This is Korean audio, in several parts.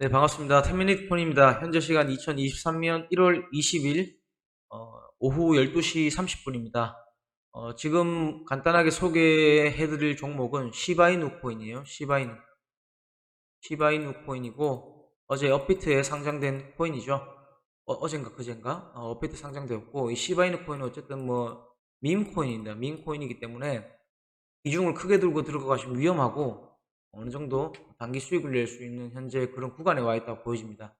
네, 반갑습니다. 텐미닛 폰입니다. 현재 시간 2023년 1월 20일 어, 오후 12시 30분입니다. 어, 지금 간단하게 소개해드릴 종목은 시바이누 코인이에요. 시바이누. 시바이누 코인이고 어제 업비트에 상장된 코인이죠. 어, 젠가 그젠가 어, 업비트 상장되었고 이 시바이누 코인은 어쨌든 뭐 밈 코인입니다. 밈 코인이기 때문에 비중을 크게 들고 들어가시면 위험하고 어느 정도 단기 수익을 낼 수 있는 현재 그런 구간에 와 있다고 보여집니다.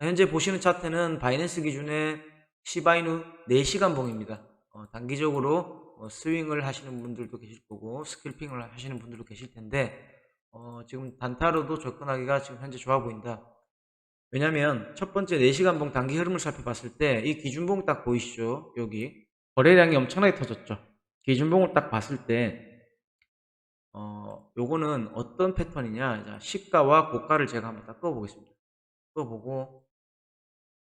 현재 보시는 차트는 바이낸스 기준의 시바이누 4시간 봉입니다. 어, 단기적으로 어, 스윙을 하시는 분들도 계실 거고 스킬핑을 하시는 분들도 계실 텐데 어, 지금 단타로도 접근하기가 지금 현재 좋아 보인다. 왜냐면 첫 번째 4시간 봉 단기 흐름을 살펴봤을 때 이 기준봉 딱 보이시죠? 여기 거래량이 엄청나게 터졌죠. 기준봉을 딱 봤을 때 어, 요거는 어떤 패턴이냐. 자, 시가와 고가를 제가 한번 딱 꺼보겠습니다. 꺼보고,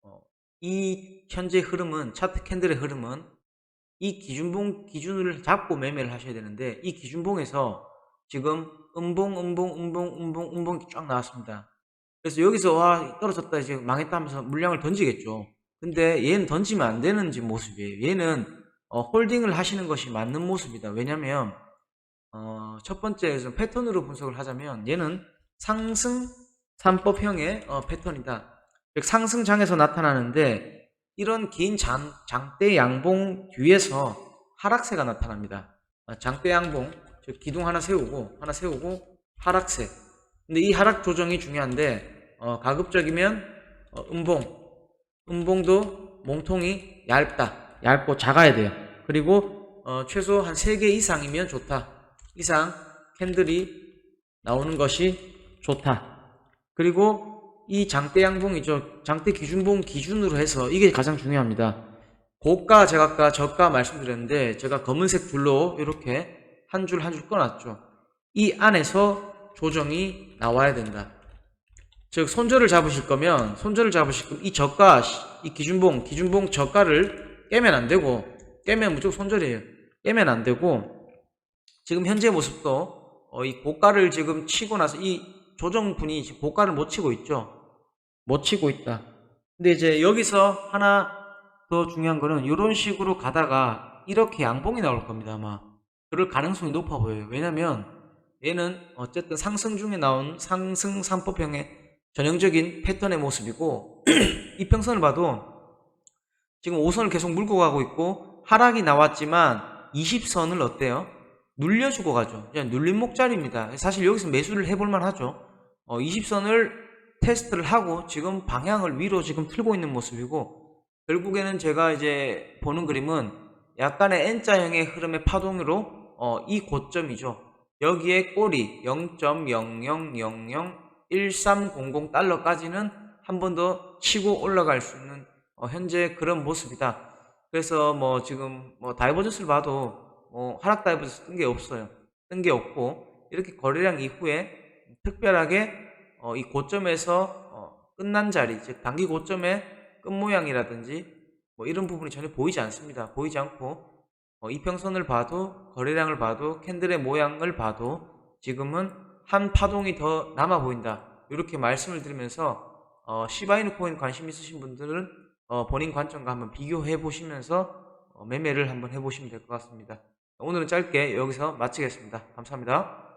어, 이 현재 흐름은, 차트 캔들의 흐름은 이 기준봉, 기준을 잡고 매매를 하셔야 되는데, 이 기준봉에서 지금 음봉, 음봉, 음봉, 음봉, 음봉이 쫙 나왔습니다. 그래서 여기서 와, 떨어졌다, 이제 망했다 하면서 물량을 던지겠죠. 근데 얘는 던지면 안 되는 모습이에요. 얘는 어, 홀딩을 하시는 것이 맞는 모습이다. 왜냐면, 어, 첫 번째 좀 패턴으로 분석을 하자면 얘는 상승 3법형의 어, 패턴이다. 즉 상승장에서 나타나는데 이런 긴 장, 장대 양봉 뒤에서 하락세가 나타납니다. 어, 장대 양봉, 즉 기둥 하나 세우고 하나 세우고 하락세. 근데 이 하락 조정이 중요한데 어, 가급적이면 어, 음봉, 음봉도 몸통이 얇다, 얇고 작아야 돼요. 그리고 어, 최소 한 3개 이상이면 좋다. 이상 캔들이 나오는 것이 좋다. 그리고 이 장대 양봉이죠. 장대 기준봉 기준으로 해서 이게 가장 중요합니다. 고가 아까 저가 말씀드렸는데 제가 검은색 줄로 이렇게 한 줄 한줄 꺼놨죠. 이 안에서 조정이 나와야 된다. 즉 손절을 잡으실 거면 손절을 잡으실 거면 이 저가 이 기준봉 기준봉 저가를 깨면 안 되고 깨면 무조건 손절이에요. 깨면 안 되고 지금 현재 모습도 어, 이 고가를 지금 치고 나서 이 조정분이 고가를 못 치고 있죠. 못 치고 있다. 근데 이제 여기서 하나 더 중요한 거는 이런 식으로 가다가 이렇게 양봉이 나올 겁니다 아마. 그럴 가능성이 높아 보여요. 왜냐면 얘는 어쨌든 상승 중에 나온 상승 3법형의 전형적인 패턴의 모습이고 이평선을 봐도 지금 5선을 계속 물고 가고 있고 하락이 나왔지만 20선을 어때요? 눌려주고 가죠. 그냥 눌린 목자리입니다. 사실 여기서 매수를 해볼만 하죠. 어, 20선을 테스트를 하고 지금 방향을 위로 지금 틀고 있는 모습이고 결국에는 제가 이제 보는 그림은 약간의 N자형의 흐름의 파동으로 어, 이 고점이죠. 여기에 꼬리 0.00001300달러까지는 한 번 더 치고 올라갈 수 있는 어, 현재 그런 모습이다. 그래서 뭐 지금 뭐 다이버전스를 봐도 어, 하락 다이버전스 뜬게 없어요. 뜬 게 없고 이렇게 거래량 이후에 특별하게 어, 이 고점에서 어, 끝난 자리, 즉 단기 고점의 끝 모양이라든지 뭐 이런 부분이 전혀 보이지 않습니다. 보이지 않고 어, 이평선을 봐도 거래량을 봐도 캔들의 모양을 봐도 지금은 한 파동이 더 남아 보인다. 이렇게 말씀을 드리면서 어, 시바이누 코인 관심 있으신 분들은 어, 본인 관점과 한번 비교해 보시면서 어, 매매를 한번 해보시면 될 것 같습니다. 오늘은 짧게 여기서 마치겠습니다. 감사합니다.